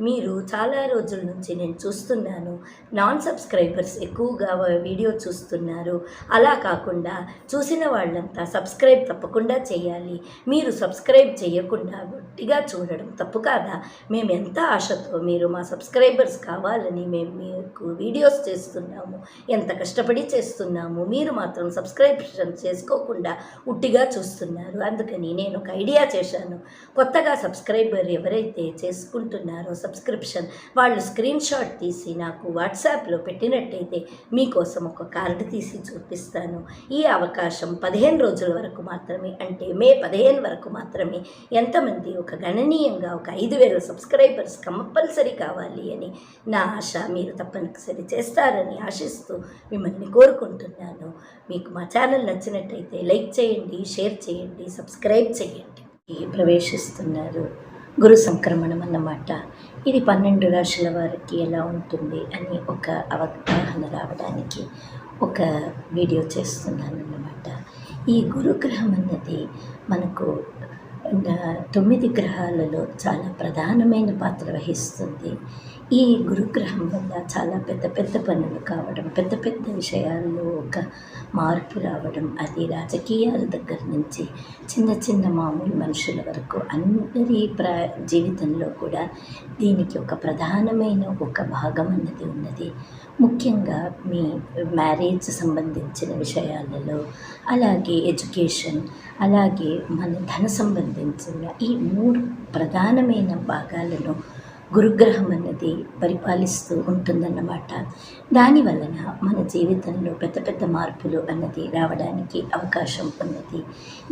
మీరు చాలా రోజుల నుంచి నేను చూస్తున్నాను. నాన్ సబ్స్క్రైబర్స్ ఎక్కువగా వీడియో చూస్తున్నారు. అలా కాకుండా చూసిన వాళ్ళంతా సబ్స్క్రైబ్ తప్పకుండా చేయాలి. మీరు సబ్స్క్రైబ్ చేయకుండా గట్టిగా చూడడం తప్పు కాదా? మేము ఎంత ఆశతో మీరు మా సబ్స్క్రైబర్స్ కావాలని మేము మీకు వీడియోస్ చేస్తున్నాము. ఎంత కష్టపడి చేస్తున్నాము? మీరు మాత్రం సబ్స్క్రిప్షన్ చేసుకోకుండా ఉట్టిగా చూస్తున్నారు. అందుకని నేను ఒక ఐడియా చేశాను. కొత్తగా సబ్స్క్రైబర్ ఎవరైతే చేసుకుంటున్నారో సబ్స్క్రిప్షన్ వాళ్ళు స్క్రీన్ షాట్ తీసి నాకు వాట్సాప్లో పెట్టినట్టయితే మీకోసం ఒక కార్డు తీసి చూపిస్తాను. ఈ అవకాశం పదిహేను రోజుల వరకు మాత్రమే అంటే మే పదిహేను వరకు మాత్రమే. ఎంతమంది ఒక గణనీయంగా ఒక ఐదు వేల సబ్స్క్రైబర్స్ కంపల్సరీ కావాలి అని నా ఆశ మీరు తప్పనిసరి చేస్తారని ఆశిస్తూ మిమ్మల్ని కోరుకుంటున్నాను. మీకు మా ఛానల్ నచ్చినట్టయితే లైక్ చేయండి షేర్ చేయండి సబ్స్క్రైబ్ చేయండి. ప్రవేశిస్తున్నారు. గురు సంక్రమణం అన్నమాట. ఇది పన్నెండు రాశుల వారికి ఎలా ఉంటుంది అని ఒక అవగాహన రావడానికి ఒక వీడియో చేస్తున్నాను అన్నమాట. ఈ గురుగ్రహం అన్నది మనకు తొమ్మిది గ్రహాలలో చాలా ప్రధానమైన పాత్ర వహిస్తుంది. ఈ గురుగ్రహం వల్ల చాలా పెద్ద పెద్ద పనులు కావడం పెద్ద పెద్ద విషయాల్లో ఒక మార్పు రావడం అది రాజకీయాల దగ్గర నుంచి చిన్న చిన్న మామూలు మనుషుల వరకు అందరి ప్ర జీవితంలో కూడా దీనికి ఒక ప్రధానమైన ఒక భాగం అన్నది ఉన్నది. ముఖ్యంగా మీ మ్యారేజ్ సంబంధించిన విషయాలలో అలాగే ఎడ్యుకేషన్ అలాగే మన ధన సంబంధించిన ఈ మూడు ప్రధానమైన భాగాలను గురుగ్రహం అన్నది పరిపాలిస్తూ ఉంటుందన్నమాట. దాని వలన మన జీవితంలో పెద్ద పెద్ద మార్పులు అన్నది రావడానికి అవకాశం ఉన్నది.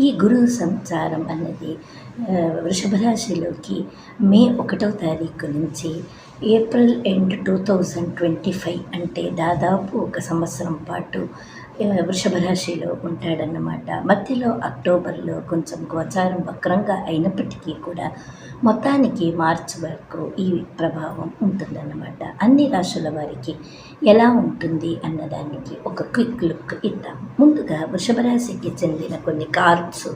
ఈ గురు సంచారం అన్నది వృషభ రాశిలోకి మే ఒకటవ తారీఖు నుంచి April end two thousand twenty five అంటే దాదాపు ఒక సంవత్సరం పాటు వృషభ రాశిలో ఉంటాడన్నమాట. మధ్యలో అక్టోబర్లో కొంచెం గోచారం వక్రంగా అయినప్పటికీ కూడా మొత్తానికి మార్చి వరకు ఈ ప్రభావం ఉంటుందన్నమాట. అన్ని రాశుల వారికి ఎలా ఉంటుంది అన్నదానికి ఒక క్విక్ లుక్ ఇద్దాం. ముందుగా వృషభ రాశికి చెందిన కొన్ని కార్డ్స్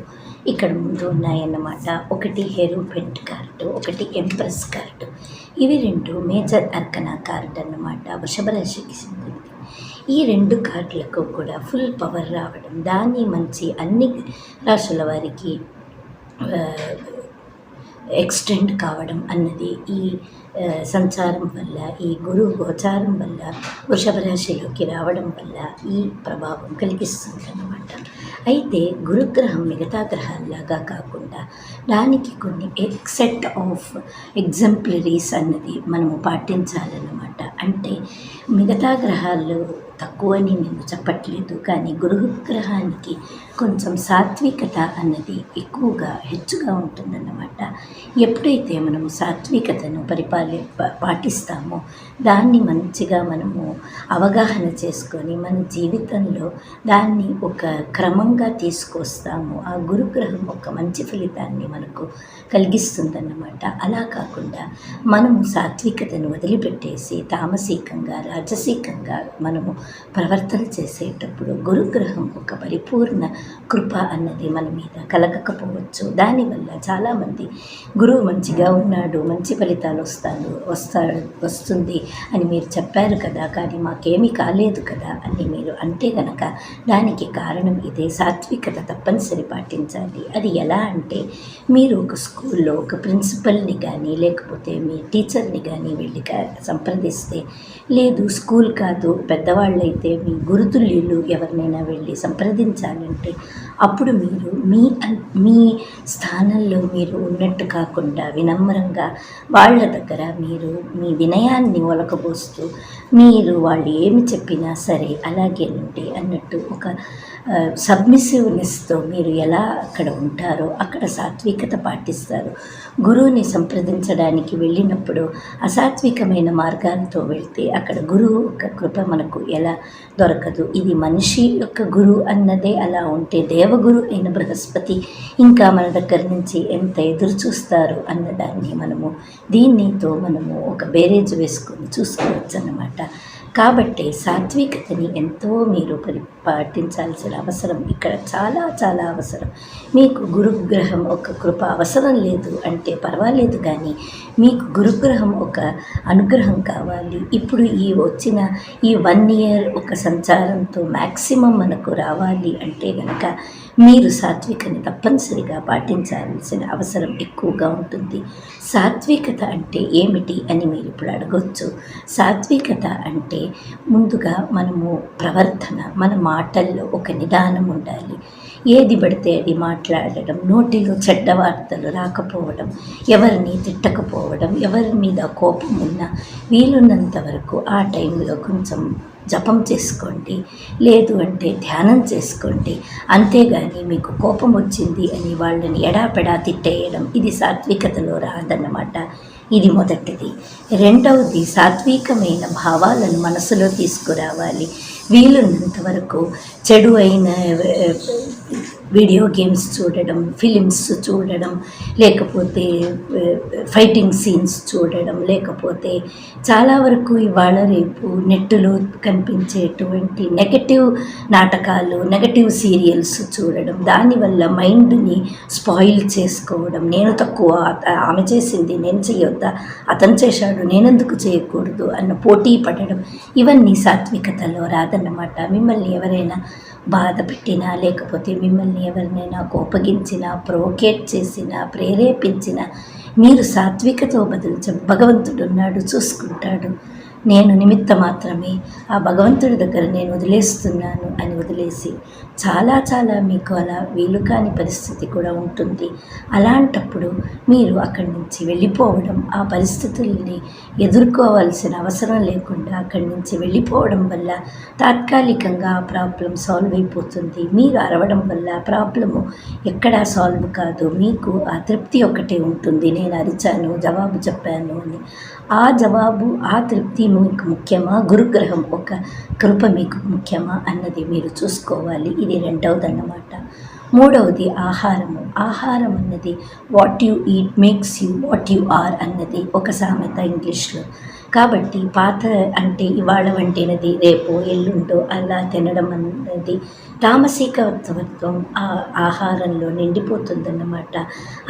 ఇక్కడ ముందు ఉన్నాయన్నమాట. ఒకటి హెరూపెంట్ కార్డు ఒకటి ఎంప్రెస్ కార్డు. ఇవి రెండు మేజర్ అర్కనా కార్డు అన్నమాట. వృషభ రాశికి చెందినది ఈ రెండు కార్డులకు కూడా ఫుల్ పవర్ రావడం దాన్ని మంచి అన్ని రాశుల వారికి ఎక్స్టెండ్ కావడం అన్నది ఈ సంచారం వల్ల ఈ గురువు గోచారం వల్ల వృషభ రాశిలోకి రావడం వల్ల ఈ ప్రభావం కలిగిస్తుంది అన్నమాట అయితే గురుగ్రహం మిగతా గ్రహాల్లాగా కాకుండా దానికి కొన్ని ఎక్సెట్ ఆఫ్ ఎగ్జంప్లరీస్ అన్నది మనము పాటించాలన్నమాట. అంటే మిగతా గ్రహాల్లో తక్కువని నేను చెప్పట్లేదు కానీ గురుగ్రహానికి కొంచెం సాత్వికత అన్నది ఎక్కువగా హెచ్చుగా ఉంటుందన్నమాట. ఎప్పుడైతే మనము సాత్వికతను పరిపాలి పాటిస్తామో దాన్ని మంచిగా మనము అవగాహన చేసుకొని మన జీవితంలో దాన్ని ఒక క్రమంగా తీసుకొస్తాము ఆ గురుగ్రహం ఒక మంచి ఫలితాన్ని మనకు కలిగిస్తుందన్నమాట. అలా కాకుండా మనము సాత్వికతను వదిలిపెట్టేసి తామసికంగా రాజసికంగా మనము ప్రవర్తన చేసేటప్పుడు గురుగ్రహం ఒక పరిపూర్ణ కృప అన్నది మన మీద కలగకపోవచ్చు. దానివల్ల చాలామంది గురువు మంచిగా ఉన్నాడు మంచి ఫలితాలు వస్తాడు వస్తా వస్తుంది అని మీరు చెప్పారు కదా కానీ మాకేమీ కాలేదు కదా అని మీరు అంటే గనక దానికి కారణం ఇదే. సాత్వికత తప్పనిసరి పాటించాలి. అది ఎలా అంటే మీరు ఒక స్కూల్లో ఒక ప్రిన్సిపల్ని కానీ లేకపోతే మీ టీచర్ని కానీ వెళ్ళి సంప్రదిస్తే లేదు స్కూల్ కాదు పెద్దవాళ్ళైతే మీ గురుతుల్యులు ఎవరినైనా వెళ్ళి సంప్రదించాలంటే అప్పుడు మీరు మీ మీ స్థానంలో మీరు ఉన్నట్టు కాకుండా వినమ్రంగా వాళ్ళ దగ్గర మీరు మీ వినయాన్ని ఒలకబోస్తూ మీరు వాళ్ళు ఏమి చెప్పినా సరే అలాగే నుండి అన్నట్టు ఒక సబ్మిసివ్నెస్తో మీరు ఎలా అక్కడ ఉంటారో అక్కడ సాత్వికత పాటిస్తారు. గురువుని సంప్రదించడానికి వెళ్ళినప్పుడు అసాత్వికమైన మార్గాలతో వెళ్తే అక్కడ గురువు యొక్క కృప మనకు ఎలా దొరకదు? ఇది మనిషి యొక్క గురువు అన్నదే అలా ఉంటే దేవగురు అయిన బృహస్పతి ఇంకా మన దగ్గర నుంచి ఎంత ఎదురు చూస్తారు అన్నదాన్ని మనము దీనితో మనము ఒక బేరేజ్ వేసుకొని చూసుకోవచ్చు అన్నమాట కాబట్టి సాత్వికతని ఎంతో మీరు పరి పాటించాల్సిన అవసరం. ఇక్కడ చాలా చాలా అవసరం. మీకు గురుగ్రహం ఒక కృప అవసరం లేదు అంటే పర్వాలేదు కానీ మీకు గురుగ్రహం ఒక అనుగ్రహం కావాలి. ఇప్పుడు ఈ వచ్చిన ఈ వన్ ఇయర్ ఒక సంచారంతో మ్యాక్సిమం మనకు రావాలి అంటే కనుక మీరు సాత్వికని తప్పనిసరిగా పాటించాల్సిన అవసరం ఎక్కువగా ఉంటుంది. సాత్వికత అంటే ఏమిటి అని మీరు ఇప్పుడు అడగొచ్చు. సాత్వికత అంటే ముందుగా మనము ప్రవర్తన మన మాటల్లో ఒక నిదానం ఉండాలి. ఏది పడితే అది మాట్లాడడం నోటిలో చెడ్డ వార్తలు రాకపోవడం ఎవరిని తిట్టకపోవడం ఎవరి మీద కోపం ఉన్నా వీలున్నంత వరకు ఆ టైంలో కొంచెం జపం చేసుకోండి. లేదు అంటే ధ్యానం చేసుకోండి. అంతేగాని మీకు కోపం వచ్చింది అని వాళ్ళని ఎడాపెడా తిట్టేయడం ఇది సాత్వికతలో రాదన్నమాట. ఇది మొదటిది. రెండవది సాత్వికమైన భావాలను మనసులో తీసుకురావాలి. వీలున్నంత వరకు చెడు అయిన వీడియో గేమ్స్ చూడడం ఫిలిమ్స్ చూడడం లేకపోతే ఫైటింగ్ సీన్స్ చూడడం లేకపోతే చాలా వరకు ఇవాళ రేపు నెట్లో కనిపించేటువంటి నెగటివ్ నాటకాలు నెగటివ్ సీరియల్స్ చూడడం దానివల్ల మైండ్ని స్పాయిల్ చేసుకోవడం. నేను తక్కువ ఆమె చేసింది నేను చేయొద్దా అతను చేశాడు నేనెందుకు చేయకూడదు అన్న పోటీ పడడం ఇవన్నీ సాత్వికతలో రాదన్నమాట. మిమ్మల్ని ఎవరైనా బాధ పెట్టినా లేకపోతే మిమ్మల్ని ఎవరినైనా కోపగించినా ప్రొవోకేట్ చేసినా ప్రేరేపించినా మీరు సాత్వికతో బదులు భగవంతుడు ఉన్నాడు చూసుకుంటాడు. నేను నిమిత్త మాత్రమే ఆ భగవంతుడి దగ్గర నేను వదిలేస్తున్నాను అని వదిలేసి చాలా చాలా మీకు అలా వీలు కాని పరిస్థితి కూడా ఉంటుంది. అలాంటప్పుడు మీరు అక్కడి నుంచి వెళ్ళిపోవడం ఆ పరిస్థితుల్ని ఎదుర్కోవాల్సిన అవసరం లేకుండా అక్కడి నుంచి వెళ్ళిపోవడం వల్ల తాత్కాలికంగా ఆ ప్రాబ్లం సాల్వ్ అయిపోతుంది. మీరు అరవడం వల్ల ఆ ప్రాబ్లము ఎక్కడా సాల్వ్ కాదు. మీకు ఆ తృప్తి ఒకటే ఉంటుంది. నేను అరిచాను జవాబు చెప్పాను అని. ఆ జవాబు ఆ తృప్తి మీకు ముఖ్యమా? గురుగ్రహం ఒక కృప మీకు ముఖ్యమా? అన్నది మీరు చూసుకోవాలి. ఇది రెండవది అన్నమాట మూడవది ఆహారము. ఆహారం అన్నది what you eat makes you what you are అన్నది ఒక సామెత ఇంగ్లీష్లో. కాబట్టి పాత అంటే ఇవాళ వంటినది రేపు ఎల్లుండో అలా తినడం అన్నది తామసికత్వం ఆ ఆహారంలో నిండిపోతుందన్నమాట.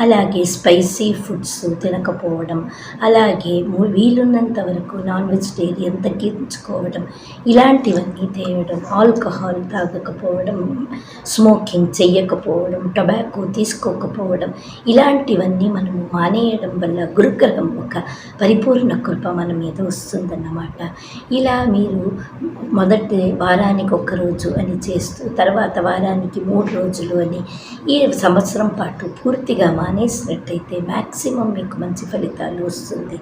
అలాగే స్పైసీ ఫుడ్స్ తినకపోవడం అలాగే వీలున్నంత వరకు నాన్ వెజిటేరియన్ తగ్గించుకోవడం ఇలాంటివన్నీ తేయడం ఆల్కహాల్ తాగకపోవడం స్మోకింగ్ చెయ్యకపోవడం టొబాకో తీసుకోకపోవడం ఇలాంటివన్నీ మనము మానేయడం వల్ల గురుగ్రహం ఒక పరిపూర్ణ కృప మన మీద వస్తుందన్నమాట. ఇలా మీరు మొదటి వారానికి ఒక రోజు అని చేస్తూ తర్వాత వారానికి మూడు రోజులు అని ఈ సంవత్సరం పాటు పూర్తిగా మానేసినట్టయితే మ్యాక్సిమం మీకు మంచి ఫలితాలు వస్తుంది.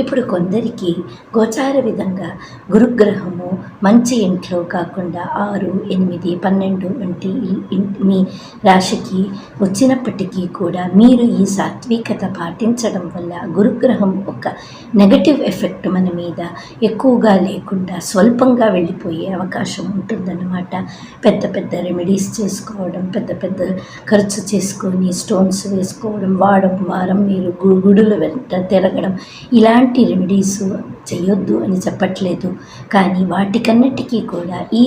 ఇప్పుడు కొందరికి గోచార విధంగా గురుగ్రహము మంచి ఇంట్లో కాకుండా ఆరు ఎనిమిది పన్నెండు వంటి మీ రాశికి వచ్చినప్పటికీ కూడా మీరు ఈ సాత్వికత పాటించడం వల్ల గురుగ్రహం ఒక నెగటివ్ ఎఫెక్ట్ మన మీద ఎక్కువగా లేకుండా స్వల్పంగా వెళ్ళిపోయే అవకాశం ఉంటుందన్నమాట. పెద్ద పెద్ద రెమెడీస్ చేసుకోవడం పెద్ద పెద్ద ఖర్చు చేసుకొని స్టోన్స్ వేసుకోవడం వారం వారం మీరు గు- గుడుల వెంట తిరగడం ఇలాంటి రెమెడీస్ చేయొద్దు అని చెప్పట్లేదు. కానీ వాటికన్నిటికీ కూడా ఈ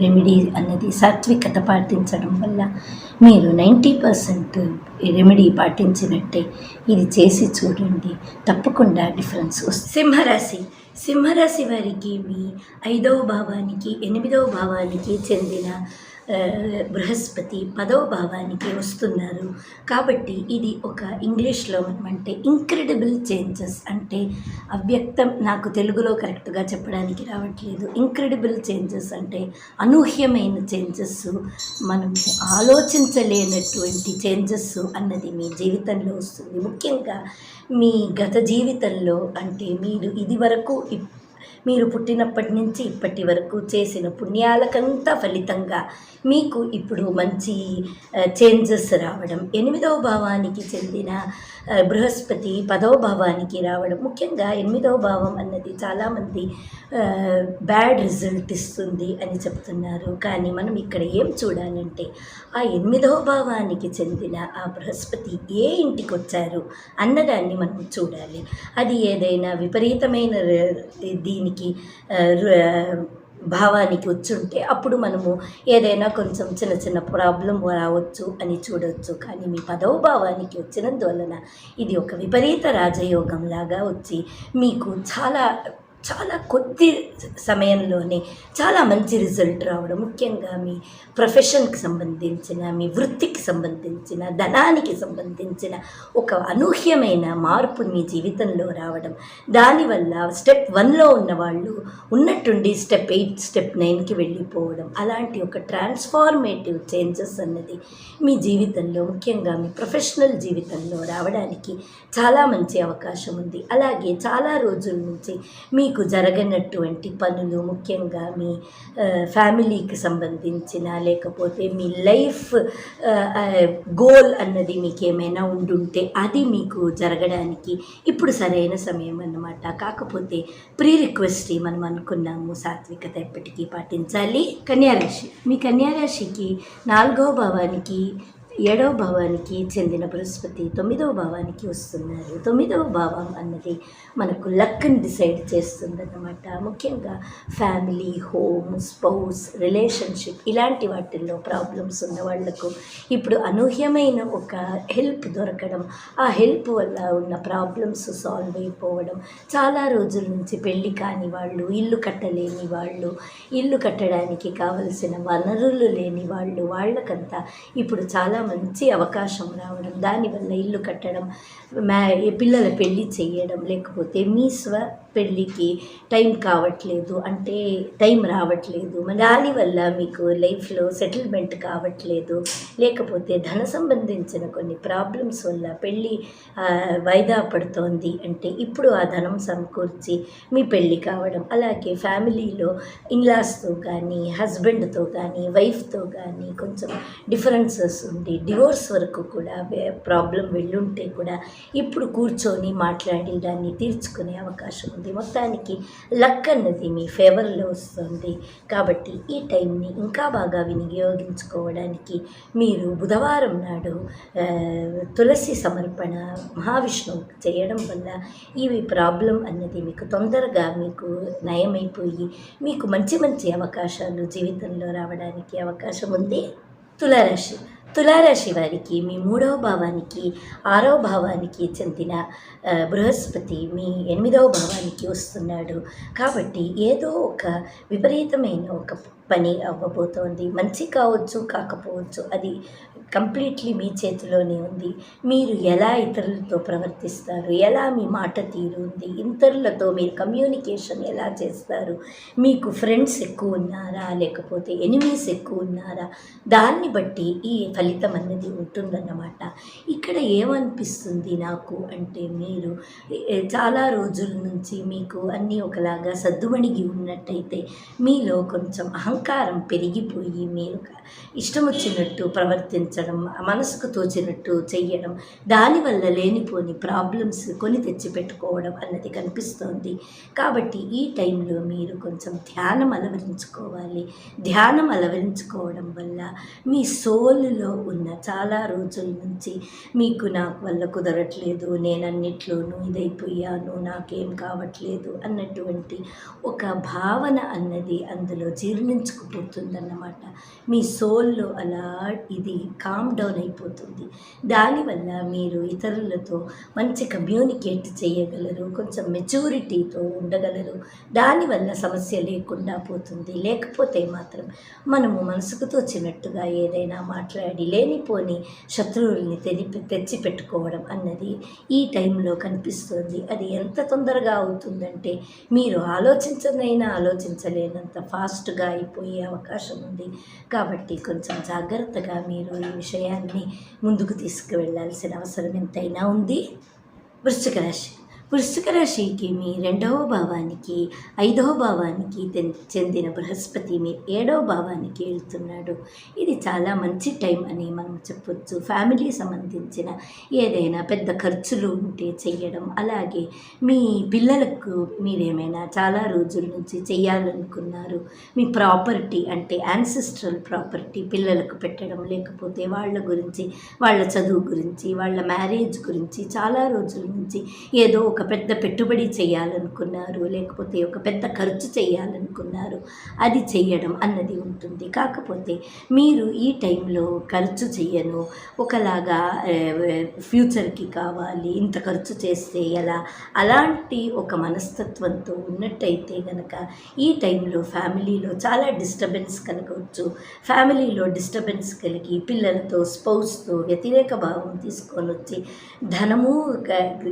రెమెడీ అన్నది సాత్వికత పాటించడం వల్ల మీరు నైంటీ పర్సెంట్ రెమెడీ పాటించినట్టే ఇది చేసి చూడండి. తప్పకుండా డిఫరెన్స్ వస్తుంది. సింహరాశి. సింహరాశి వారికి మీ ఐదవ భావానికి ఎనిమిదవ భావానికి చెందిన బృహస్పతి పదవ భావానికి వస్తున్నారు. కాబట్టి ఇది ఒక ఇంగ్లీష్లో మనం అంటే ఇంక్రెడిబుల్ చేంజెస్ అంటే అవ్యక్తం నాకు తెలుగులో కరెక్ట్గా చెప్పడానికి రావట్లేదు. ఇంక్రెడిబుల్ చేంజెస్ అంటే అనూహ్యమైన చేంజెస్ మనం ఆలోచించలేనటువంటి చేంజెస్ అన్నది మీ జీవితంలో వస్తుంది. ముఖ్యంగా మీ గత జీవితంలో అంటే మీరు ఇది వరకు ఇప్- మీరు పుట్టినప్పటి నుంచి ఇప్పటి వరకు చేసిన పుణ్యాలకంతా ఫలితంగా మీకు ఇప్పుడు మంచి చేంజెస్ రావడం. ఎనిమిదవ భావానికి చెందిన బృహస్పతి పదవ భావానికి రావడం. ముఖ్యంగా ఎనిమిదవ భావం అన్నది చాలామంది బ్యాడ్ రిజల్ట్ ఇస్తుంది అని చెప్తున్నారు. కానీ మనం ఇక్కడ ఏం చూడాలంటే ఆ ఎనిమిదవ భావానికి చెందిన ఆ బృహస్పతి ఏ ఇంటికి వచ్చారు అన్నదాన్ని మనం చూడాలి. అది ఏదైనా విపరీతమైన ఇది దీనికి భావానికి వచ్చుంటే అప్పుడు మనము ఏదైనా కొంచెం చిన్న చిన్న ప్రాబ్లం రావచ్చు అని చూడవచ్చు కానీ మీ పదవ భావానికి వచ్చినందువలన ఇది ఒక విపరీత రాజయోగం లాగా వచ్చి మీకు చాలా చాలా కొద్ది సమయంలోనే చాలా మంచి రిజల్ట్ రావడం. ముఖ్యంగా మీ ప్రొఫెషన్కి సంబంధించిన మీ వృత్తికి సంబంధించిన ధనానికి సంబంధించిన ఒక అనూహ్యమైన మార్పు మీ జీవితంలో రావడం. దానివల్ల స్టెప్ వన్లో ఉన్న వాళ్ళు ఉన్నట్టుండి స్టెప్ ఎయిట్ స్టెప్ నైన్కి వెళ్ళిపోవడం. అలాంటి ఒక ట్రాన్స్ఫార్మేటివ్ చేంజెస్ అన్నది మీ జీవితంలో ముఖ్యంగా మీ ప్రొఫెషనల్ జీవితంలో రావడానికి చాలా మంచి అవకాశం ఉంది. అలాగే చాలా రోజుల నుంచి మీ మీకు జరగనటువంటి పనులు ముఖ్యంగా మీ ఫ్యామిలీకి సంబంధించిన లేకపోతే మీ లైఫ్ గోల్ అన్నది మీకు ఏమైనా ఉండుంటే అది మీకు జరగడానికి ఇప్పుడు సరైన సమయం అన్నమాట. కాకపోతే ప్రీ రిక్వెస్ట్ మనం అనుకున్నాము సాత్వికత ఎప్పటికీ పాటించాలి. కన్యారాశి మీ కన్యారాశికి నాలుగవ భావానికి ఏడవ భావానికి చెందిన బృహస్పతి తొమ్మిదవ భావానికి వస్తున్నారు. తొమ్మిదవ భావం అన్నది మనకు లక్ని డిసైడ్ చేస్తుందన్నమాట. ముఖ్యంగా ఫ్యామిలీ హోమ్ స్పౌస్ రిలేషన్షిప్ ఇలాంటి వాటిల్లో ప్రాబ్లమ్స్ ఉన్న వాళ్ళకు ఇప్పుడు అనూహ్యమైన ఒక హెల్ప్ దొరకడం ఆ హెల్ప్ వల్ల ఉన్న ప్రాబ్లమ్స్ సాల్వ్ అయిపోవడం చాలా రోజుల నుంచి పెళ్ళి కాని వాళ్ళు ఇల్లు కట్టలేని వాళ్ళు ఇల్లు కట్టడానికి కావలసిన వనరులు లేని వాళ్ళు వాళ్ళకంతా ఇప్పుడు చాలా మంచి అవకాశం రావడం దానివల్ల ఇల్లు కట్టడం మ్యా పిల్లల పెళ్ళి చేయడం లేకపోతే మీ స్వ పెళ్ళికి టైం కావట్లేదు అంటే టైం రావట్లేదు. దాని వల్ల మీకు లైఫ్లో సెటిల్మెంట్ కావట్లేదు. లేకపోతే ధన సంబంధించిన కొన్ని ప్రాబ్లమ్స్ వల్ల పెళ్ళి వాయిదా పడుతోంది అంటే ఇప్పుడు ఆ ధనం సమకూర్చి మీ పెళ్ళి కావడం అలాగే ఫ్యామిలీలో ఇన్లాస్తో కానీ హస్బెండ్తో కానీ వైఫ్తో కానీ కొంచెం డిఫరెన్సెస్ ఉండి డివోర్స్ వరకు కూడా ప్రాబ్లం వెళ్ళుంటే కూడా ఇప్పుడు కూర్చొని మాట్లాడి దాన్ని తీర్చుకునే అవకాశం ఉంది మొత్తానికి లక్ అన్నది మీ ఫేవర్లో వస్తుంది. కాబట్టి ఈ టైంని ఇంకా బాగా వినియోగించుకోవడానికి మీరు బుధవారం నాడు తులసి సమర్పణ మహావిష్ణువుకి చేయడం వల్ల ఇవి ప్రాబ్లం అన్నది మీకు తొందరగా మీకు నయమైపోయి మీకు మంచి మంచి అవకాశాలు జీవితంలో రావడానికి అవకాశం ఉంది. తులారాశి తులారాశి వారికి మీ మూడవ భావానికి ఆరవ భావానికి చెందిన బృహస్పతి మీ ఎనిమిదవ భావానికి వస్తున్నాడు. కాబట్టి ఏదో ఒక విపరీతమైన ఒక పని అవ్వబోతోంది. మంచి కావచ్చు కాకపోవచ్చు అది కంప్లీట్లీ మీ చేతిలోనే ఉంది. మీరు ఎలా ఇతరులతో ప్రవర్తిస్తారు? ఎలా మీ మాట తీరు ఉంది ఇతరులతో మీరు కమ్యూనికేషన్ ఎలా చేస్తారు? మీకు ఫ్రెండ్స్ ఎక్కువ ఉన్నారా? లేకపోతే ఎనిమీస్ ఎక్కువ ఉన్నారా? దాన్ని బట్టి ఈ ఫలితం అన్నది ఉంటుందన్నమాట. ఇక్కడ ఏమనిపిస్తుంది నాకు అంటే మీరు చాలా రోజుల నుంచి మీకు అన్నీ ఒకలాగా సద్దుమణిగి ఉన్నట్టయితే మీలో కొంచెం అహంకారం పెరిగిపోయి మీరు ఇష్టం వచ్చినట్టు ప్రవర్తించడం మనసుకు తోచినట్టు చెయ్యడం దానివల్ల లేనిపోని ప్రాబ్లమ్స్ కొని తెచ్చిపెట్టుకోవడం అన్నది కనిపిస్తోంది. కాబట్టి ఈ టైంలో మీరు కొంచెం ధ్యానం అలవరించుకోవాలి. ధ్యానం అలవరించుకోవడం వల్ల మీ సోలులో ఉన్న చాలా రోజుల నుంచి మీకు నాకు వల్ల కుదరట్లేదు నేను అన్నిట్లోనూ ఇదైపోయాను నాకేం కావట్లేదు అన్నటువంటి ఒక భావన అన్నది అందులో జీర్ణించుకుపోతుందన్నమాట మీ సోల్లో అలా ఇది కామ్ డౌన్ అయిపోతుంది. దానివల్ల మీరు ఇతరులతో మంచి కమ్యూనికేట్ చేయగలరు కొంచెం మెచ్యూరిటీతో ఉండగలరు. దానివల్ల సమస్య లేకుండా పోతుంది. లేకపోతే మాత్రం మనము మనసుకు తోచినట్టుగా ఏదైనా మాట్లాడి లేనిపోని శత్రువుల్ని తెరిపి తెచ్చి పెట్టుకోవడం అన్నది ఈ టైంలో కనిపిస్తుంది. అది ఎంత తొందరగా అవుతుందంటే మీరు ఆలోచించనైనా ఆలోచించలేనంత ఫాస్ట్గా పోయే అవకాశం ఉంది. కాబట్టి కొంచెం జాగ్రత్తగా మీరు ఈ విషయాన్ని ముందుకు తీసుకువెళ్ళాల్సిన అవసరం ఎంతైనా ఉంది. వృశ్చిక రాశి. వృశ్చిక రాశికి మీ రెండవ భావానికి ఐదవ భావానికి చెందిన బృహస్పతి మీ ఏడవ భావానికి వెళ్తున్నాడు. ఇది చాలా మంచి టైం అని మనం చెప్పొచ్చు. ఫ్యామిలీ సంబంధించిన ఏదైనా పెద్ద ఖర్చులు ఉంటే చేయడం అలాగే మీ పిల్లలకు మీరేమైనా చాలా రోజుల నుంచి చేయాలనుకున్నారు మీ ప్రాపర్టీ అంటే యాన్సిస్ట్రల్ ప్రాపర్టీ పిల్లలకు పెట్టడం లేకపోతే వాళ్ళ గురించి వాళ్ళ చదువు గురించి వాళ్ళ మ్యారేజ్ గురించి చాలా రోజుల నుంచి ఏదో ఒక ఒక పెద్ద పెట్టుబడి చేయాలనుకున్నారు లేకపోతే ఒక పెద్ద ఖర్చు చేయాలనుకున్నారు అది చేయడం అన్నది ఉంటుంది. కాకపోతే మీరు ఈ టైంలో ఖర్చు చేయను ఒకలాగా ఫ్యూచర్కి కావాలి ఇంత ఖర్చు చేస్తే ఎలా? అలాంటి ఒక మనస్తత్వంతో ఉన్నట్టయితే గనక ఈ టైంలో ఫ్యామిలీలో చాలా డిస్టర్బెన్స్ కలగవచ్చు ఫ్యామిలీలో డిస్టర్బెన్స్ కలిగి పిల్లలతో స్పౌస్తో వ్యతిరేక భావం తీసుకొని వచ్చి ధనము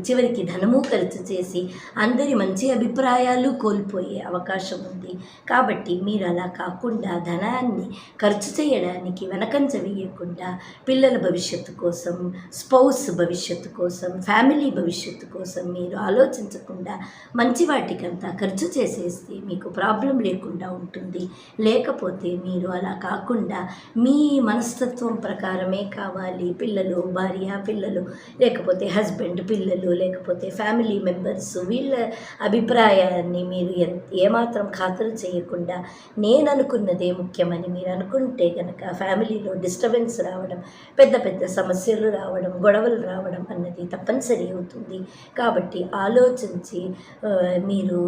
చివరికి ధనము ఖర్చు చేసి అందరి మంచి అభిప్రాయాలు కోల్పోయే అవకాశం ఉంది. కాబట్టి మీరు అలా కాకుండా ధనాన్ని ఖర్చు చేయడానికి వెనకంచ వేయకుండా పిల్లల భవిష్యత్తు కోసం స్పౌస్ భవిష్యత్తు కోసం ఫ్యామిలీ భవిష్యత్తు కోసం మీరు ఆలోచించకుండా మంచి వాటికంతా ఖర్చు చేసేస్తే మీకు ప్రాబ్లం లేకుండా ఉంటుంది. లేకపోతే మీరు అలా కాకుండా మీ మనస్తత్వం ప్రకారమే కావాలి. పిల్లలు భార్య పిల్లలు లేకపోతే హస్బెండ్ పిల్లలు లేకపోతే ఫ్యామిలీ ఫ్యామిలీ మెంబర్స్ వీళ్ళ అభిప్రాయాన్ని మీరు ఎన్- ఏమాత్రం ఖాతరు చేయకుండా నేను అనుకున్నదే ముఖ్యమని మీరు అనుకుంటే కనుక ఫ్యామిలీలో డిస్టర్బెన్స్ రావడం పెద్ద పెద్ద సమస్యలు రావడం గొడవలు రావడం అన్నది తప్పనిసరి అవుతుంది. కాబట్టి ఆలోచించి మీరు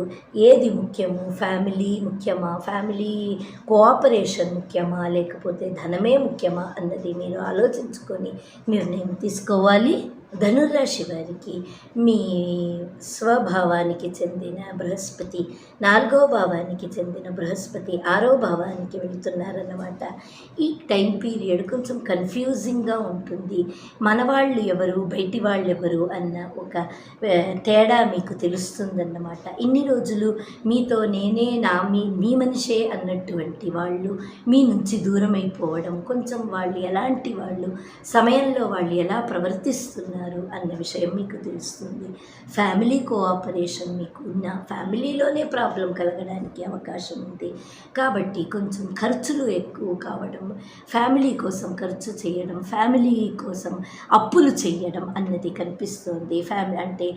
ఏది ముఖ్యము ఫ్యామిలీ ముఖ్యమా ఫ్యామిలీ కోఆపరేషన్ ముఖ్యమా లేకపోతే ధనమే ముఖ్యమా అన్నది మీరు ఆలోచించుకొని నిర్ణయం తీసుకోవాలి. ధనుర్రాశి వారికి మీ స్వభావానికి చెందిన బృహస్పతి నాలుగో భావానికి చెందిన బృహస్పతి ఆరో భావానికి వెళుతున్నారన్నమాట. ఈ టైం పీరియడ్ కొంచెం కన్ఫ్యూజింగ్గా ఉంటుంది. మన వాళ్ళు ఎవరు బయటి వాళ్ళు ఎవరు అన్న ఒక తేడా మీకు తెలుస్తుందన్నమాట. ఇన్ని రోజులు మీతో నేనే నా మీ మీ మనిషే అన్నటువంటి వాళ్ళు మీ నుంచి దూరం అయిపోవడం కొంచెం వాళ్ళు ఎలాంటి వాళ్ళు సమయంలో వాళ్ళు ఎలా ప్రవర్తిస్తున్నారు అన్న విషయం మీకు తెలుస్తుంది. ఫ్యామిలీ కోఆపరేషన్ మీకు ఉన్న ఫ్యామిలీలోనే ప్రాబ్లం కలగడానికి అవకాశం ఉంది. కాబట్టి కొంచెం ఖర్చులు ఎక్కువ కావడం ఫ్యామిలీ కోసం ఖర్చు చేయడం ఫ్యామిలీ కోసం అప్పులు చేయడం అన్నది కనిపిస్తుంది. ఫ్యామిలీ అంటే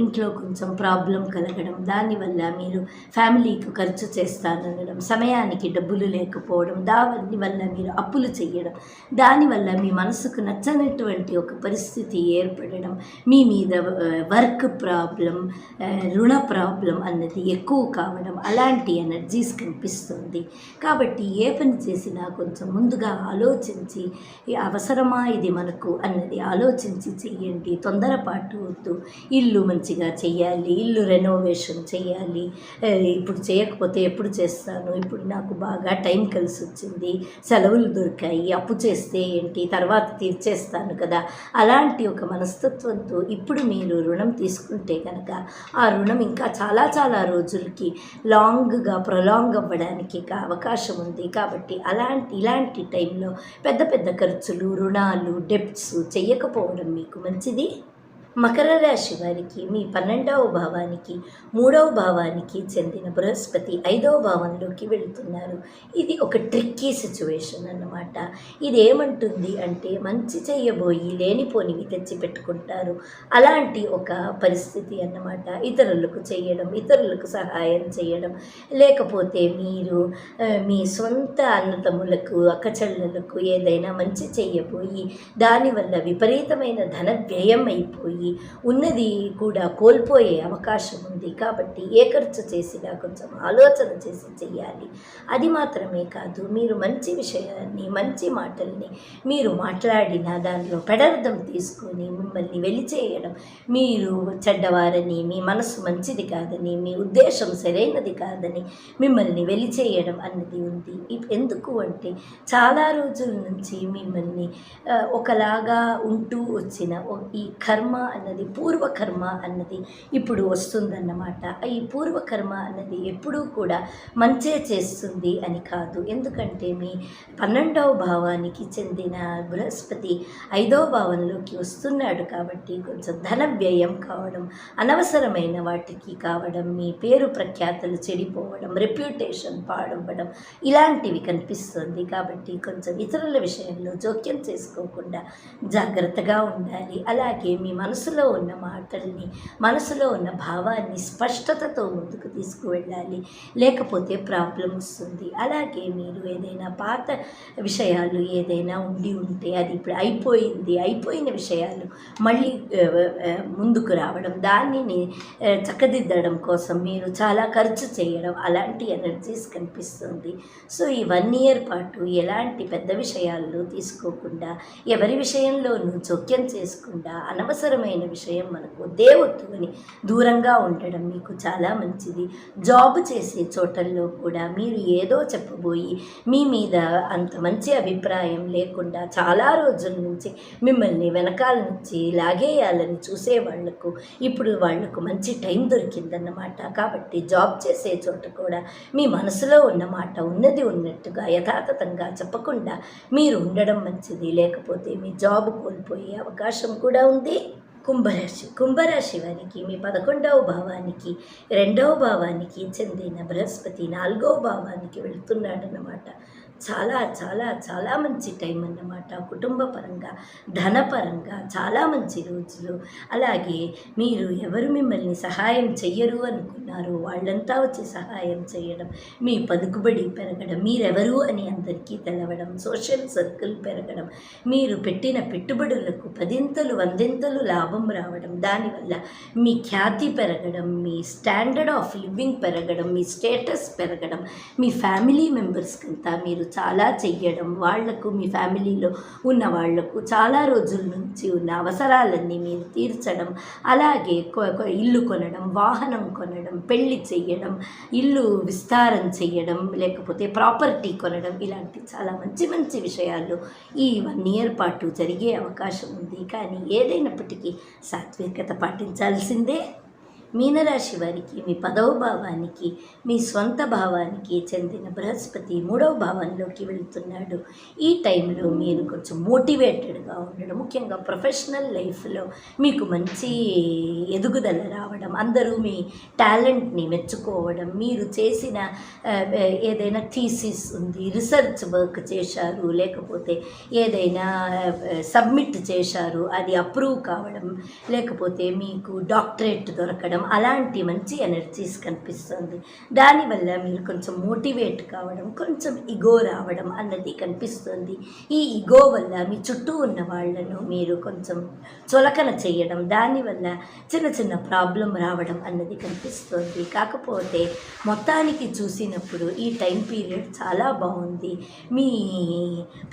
ఇంట్లో కొంచెం ప్రాబ్లం కలగడం దానివల్ల మీరు ఫ్యామిలీకి ఖర్చు చేస్తాననడం సమయానికి డబ్బులు లేకపోవడం దాని వల్ల మీరు అప్పులు చేయడం దానివల్ల మీ మనసుకు నచ్చనటువంటి ఒక పరిస్థితి ఏర్పడడం. మీ మీద వర్క్ ప్రాబ్లం రుణ ప్రాబ్లం అన్నది ఎక్కువ కావడం అలాంటి ఎనర్జీస్ కనిపిస్తుంది. కాబట్టి ఏ పని చేసినా కొంచెం ముందుగా ఆలోచించి అవసరమా ఇది మనకు? అన్నది ఆలోచించి చెయ్యండి తొందరపాటు వద్దు. ఇల్లు మంచిగా చేయాలి. ఇల్లు రెనోవేషన్ చేయాలి. ఇప్పుడు చేయకపోతే ఎప్పుడు చేస్తాను? ఇప్పుడు నాకు బాగా టైం కలిసి వచ్చింది సెలవులు దొరికాయి. అప్పు చేస్తే ఏంటి? తర్వాత తీర్చేస్తాను కదా. అలాంటి ఒక మనస్తత్వంతో ఇప్పుడు మీరు రుణం తీసుకుంటే కనుక ఆ రుణం ఇంకా చాలా చాలా రోజులకి లాంగ్గా ప్రొలాంగ్ అవ్వడానికి అవకాశం ఉంది. కాబట్టి అలాంటి ఇలాంటి టైంలో పెద్ద పెద్ద ఖర్చులు రుణాలు డెప్ట్స్ చేయకపోవడం మీకు మంచిది? మకర రాశి వారికి మీ పన్నెండవ భావానికి మూడవ భావానికి చెందిన బృహస్పతి ఐదవ భావంలోకి వెళుతున్నారు. ఇది ఒక ట్రిక్కీ సిచ్యువేషన్ అన్నమాట. ఇది ఏమంటుంది అంటే మంచి చేయబోయి లేనిపోనివి తెచ్చి పెట్టుకుంటారు అలాంటి ఒక పరిస్థితి అన్నమాట. ఇతరులకు చేయడం ఇతరులకు సహాయం చేయడం. లేకపోతే మీరు మీ సొంత అన్నతమ్ములకు అక్కచెల్లెలకు ఏదైనా మంచి చేయబోయి దానివల్ల విపరీతమైన ధన వ్యయం అయిపోయి ఉన్నది కూడా కోల్పోయే అవకాశం ఉంది కాబట్టి ఏ ఖర్చు చేసినా కొంచెం ఆలోచన చేసి చెయ్యాలి. అది మాత్రమే కాదు మీరు మంచి విషయాన్ని మంచి మాటల్ని మీరు మాట్లాడిన దానిలో పెడర్థం తీసుకొని మిమ్మల్ని వెలిచేయడం మీరు చెడ్డవారని మీ మనసు మంచిది కాదని మీ ఉద్దేశం సరైనది కాదని మిమ్మల్ని వెలిచేయడం అన్నది ఉంది. ఎందుకు అంటే చాలా రోజుల నుంచి మిమ్మల్ని ఒకలాగా ఉంటూ వచ్చిన ఈ కర్మ అన్నది పూర్వకర్మ అన్నది ఇప్పుడు వస్తుందన్నమాట. ఈ పూర్వకర్మ అన్నది ఎప్పుడూ కూడా మంచే చేస్తుంది అని కాదు. ఎందుకంటే మీ పన్నెండవ భావానికి చెందిన బృహస్పతి ఐదవ భావంలోకి వస్తున్నాడు కాబట్టి కొంచెం ధన వ్యయం కావడం అనవసరమైన వాటికి కావడం మీ పేరు ప్రఖ్యాతలు చెడిపోవడం రెప్యుటేషన్ పాడవ్వడం ఇలాంటివి కనిపిస్తుంది కాబట్టి కొంచెం ఇతరుల విషయంలో జోక్యం చేసుకోకుండా జాగ్రత్తగా ఉండాలి. అలాగే మీ మనసు మనసులో ఉన్న మాటల్ని మనసులో ఉన్న భావాన్ని స్పష్టతతో ముందుకు తీసుకువెళ్ళాలి. లేకపోతే ప్రాబ్లం వస్తుంది. అలాగే మీరు ఏదైనా పాత విషయాలు ఏదైనా ఉండి ఉంటే అది ఇప్పుడు అయిపోయింది. అయిపోయిన విషయాలు మళ్ళీ ముందుకు రావడం దానిని చక్కదిద్దడం కోసం మీరు చాలా ఖర్చు చేయడం అలాంటి ఎనర్జీస్ కనిపిస్తుంది. సో ఈ వన్ ఇయర్ పాటు ఎలాంటి పెద్ద విషయాల్లో తీసుకోకుండా ఎవరి విషయంలోనూ జోక్యం చేసుకుండా అనవసరమైన విషయం మనకు దేవత్తుని దూరంగా ఉండడం మీకు చాలా మంచిది. జాబ్ చేసే చోటల్లో కూడా మీరు ఏదో చెప్పబోయి మీ మీద అంత మంచి అభిప్రాయం లేకుండా చాలా రోజుల నుంచి మిమ్మల్ని వెనకాల నుంచి లాగేయాలని చూసే వాళ్ళకు ఇప్పుడు వాళ్ళకు మంచి టైం దొరికిందన్నమాట. కాబట్టి జాబ్ చేసే చోట కూడా మీ మనసులో ఉన్న మాట ఉన్నది ఉన్నట్టుగా యథాతథంగా చెప్పకుండా మీరు ఉండడం మంచిది. లేకపోతే మీ జాబ్ కోల్పోయే అవకాశం కూడా ఉంది. కుంభరాశి కుంభరాశి వారికి మీ పదకొండవ భావానికి రెండవ భావానికి చెందిన బృహస్పతి నాలుగవ భావానికి వెళుతున్నాడన్నమాట. చాలా చాలా చాలా మంచి టైం అన్నమాట. కుటుంబ పరంగా ధనపరంగా చాలా మంచి రోజులు. అలాగే మీరు ఎవరు మిమ్మల్ని సహాయం చెయ్యరు అనుకున్నారు వాళ్ళంతా వచ్చి సహాయం చేయడం మీ పలుకుబడి పెరగడం మీరెవరు అని అందరికీ తెలవడం సోషల్ సర్కిల్ పెరగడం మీరు పెట్టిన పెట్టుబడులకు పదింతలు వందింతలు లాభం రావడం దానివల్ల మీ ఖ్యాతి పెరగడం మీ స్టాండర్డ్ ఆఫ్ లివింగ్ పెరగడం మీ స్టేటస్ పెరగడం మీ ఫ్యామిలీ మెంబర్స్కంతా మీరు చాలా చెయ్యడం వాళ్ళకు మీ ఫ్యామిలీలో ఉన్న వాళ్ళకు చాలా రోజుల నుంచి ఉన్న అవసరాలన్నీ మీరు తీర్చడం అలాగే కొ- ఇల్లు కొనడం వాహనం కొనడం పెళ్ళి చెయ్యడం ఇల్లు విస్తారం చేయడం లేకపోతే ప్రాపర్టీ కొనడం ఇలాంటి చాలా మంచి మంచి విషయాలు ఈ వన్ ఇయర్ పాటు జరిగే అవకాశం ఉంది. కానీ ఏదైనప్పటికీ సాత్వికత పాటించాల్సిందే. మీనరాశి వారికి మీ పదవ భావానికి మీ స్వంత భావానికి చెందిన బృహస్పతి మూడవ భావంలోకి వెళుతున్నాడు. ఈ టైంలో మీరు కొంచెం మోటివేటెడ్గా ఉండడం ముఖ్యంగా ప్రొఫెషనల్ లైఫ్లో మీకు మంచి ఎదుగుదల రావడం అందరూ మీ టాలెంట్ని మెచ్చుకోవడం మీరు చేసిన ఏదైనా థీసిస్ ఉంది రీసెర్చ్ వర్క్ చేశారు లేకపోతే ఏదైనా సబ్మిట్ చేశారు అది అప్రూవ్ కావడం లేకపోతే మీకు డాక్టరేట్ దొరకడం అలాంటి మంచి ఎనర్జీస్ కనిపిస్తుంది. దానివల్ల మీరు కొంచెం మోటివేట్ కావడం కొంచెం ఇగో రావడం అన్నది కనిపిస్తుంది. ఈ ఇగో వల్ల మీ చుట్టూ ఉన్న వాళ్ళను మీరు కొంచెం చులకన చేయడం దానివల్ల చిన్న చిన్న ప్రాబ్లం రావడం అన్నది కనిపిస్తుంది. కాకపోతే మొత్తానికి చూసినప్పుడు ఈ టైం పీరియడ్ చాలా బాగుంది. మీ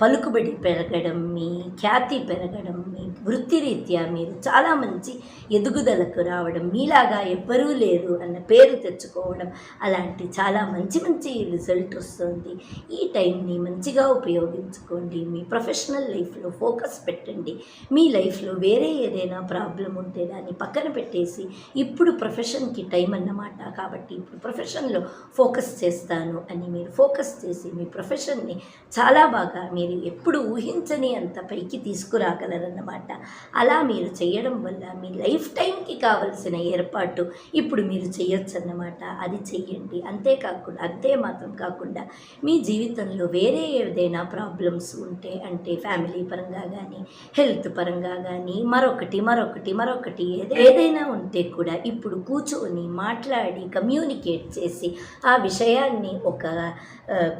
పలుకుబడి పెరగడం మీ ఖ్యాతి పెరగడం మీ వృత్తిరీత్యా మీరు చాలా మంచి ఎదుగుదలకు రావడం మీలాగా ఎవ్వరూ లేరు అన్న పేరు తెచ్చుకోవడం అలాంటి చాలా మంచి మంచి రిజల్ట్ వస్తుంది. ఈ టైంని మంచిగా ఉపయోగించుకోండి. మీ ప్రొఫెషనల్ లైఫ్లో ఫోకస్ పెట్టండి. మీ లైఫ్లో వేరే ఏదైనా ప్రాబ్లం ఉంటే దాన్ని పక్కన పెట్టేసి ఇప్పుడు ప్రొఫెషన్కి టైం అన్నమాట. కాబట్టి ఇప్పుడు ప్రొఫెషన్లో ఫోకస్ చేస్తాను అని మీరు ఫోకస్ చేసి మీ ప్రొఫెషన్ని చాలా బాగా మీరు ఎప్పుడు ఊహించని అంత పైకి తీసుకురాగలరన్నమాట. అలా మీరు చేయడం వల్ల మీ లైఫ్ టైంకి కావలసిన ఏర్పాటు ఇప్పుడు మీరు చేయొచ్చు అన్నమాట అది చెయ్యండి. అంతేకాకుండా అంతే మాత్రం కాకుండా మీ జీవితంలో వేరే ఏదైనా ప్రాబ్లమ్స్ ఉంటే అంటే ఫ్యామిలీ పరంగా కానీ హెల్త్ పరంగా కానీ మరొకటి మరొకటి మరొకటి ఏదైనా ఉంటే కూడా ఇప్పుడు కూర్చొని మాట్లాడి కమ్యూనికేట్ చేసి ఆ విషయాన్ని ఒక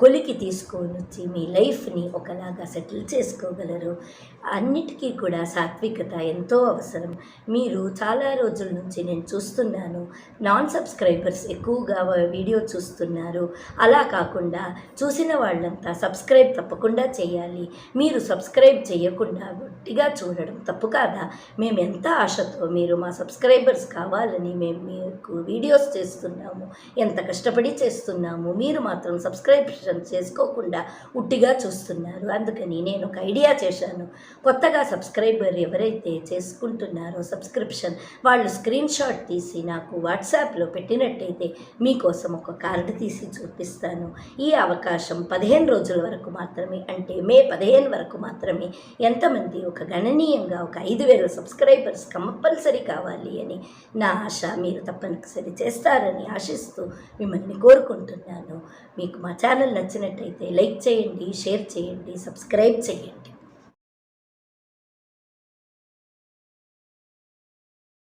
కొలికి తీసుకొని వచ్చి మీ లైఫ్ని ఒకలాగా సెటిల్ చేసుకోగలరు. అన్నిటికీ కూడా సాత్వికత ఎంతో అవసరం. మీరు చాలా రోజుల నుంచి నేను చూస్తున్నాను. నాన్ సబ్స్క్రైబర్స్ ఎక్కువగా వీడియో చూస్తున్నారు. అలా కాకుండా చూసిన వాళ్ళంతా సబ్స్క్రైబ్ తప్పకుండా చేయాలి. మీరు సబ్స్క్రైబ్ చేయకుండా గట్టిగా చూడడం తప్పు కాదా? మేము ఎంత ఆశతో మీరు మా సబ్స్క్రైబర్స్ కావాలని మేము మీకు వీడియోస్ చేస్తున్నాము ఎంత కష్టపడి చేస్తున్నాము మీరు మాత్రం సబ్స్క్రిప్షన్ చేసుకోకుండా ఉట్టిగా చూస్తున్నారు. అందుకని నేను ఒక ఐడియా చేశాను. కొత్తగా సబ్స్క్రైబర్ ఎవరైతే చేసుకుంటున్నారో సబ్స్క్రిప్షన్ వాళ్ళు స్క్రీన్ షాట్ తీసి నాకు వాట్సాప్లో పెట్టినట్టయితే మీకోసం ఒక కార్డు తీసి చూపిస్తాను. ఈ అవకాశం పదిహేను రోజుల వరకు మాత్రమే అంటే మే పదిహేను వరకు మాత్రమే ఎంతమంది ఒక గణనీయంగా ఒక ఐదు వేల సబ్స్క్రైబర్స్ కంపల్సరీ కావాలి అని నా ఆశ. మీరు తప్పనిసరి చేస్తారని ఆశిస్తూ మిమ్మల్ని కోరుకుంటున్నాను. మీకు మా ఛానల్ నచ్చినట్టయితే లైక్ చేయండి షేర్ చేయండి సబ్స్క్రైబ్ చేయండి.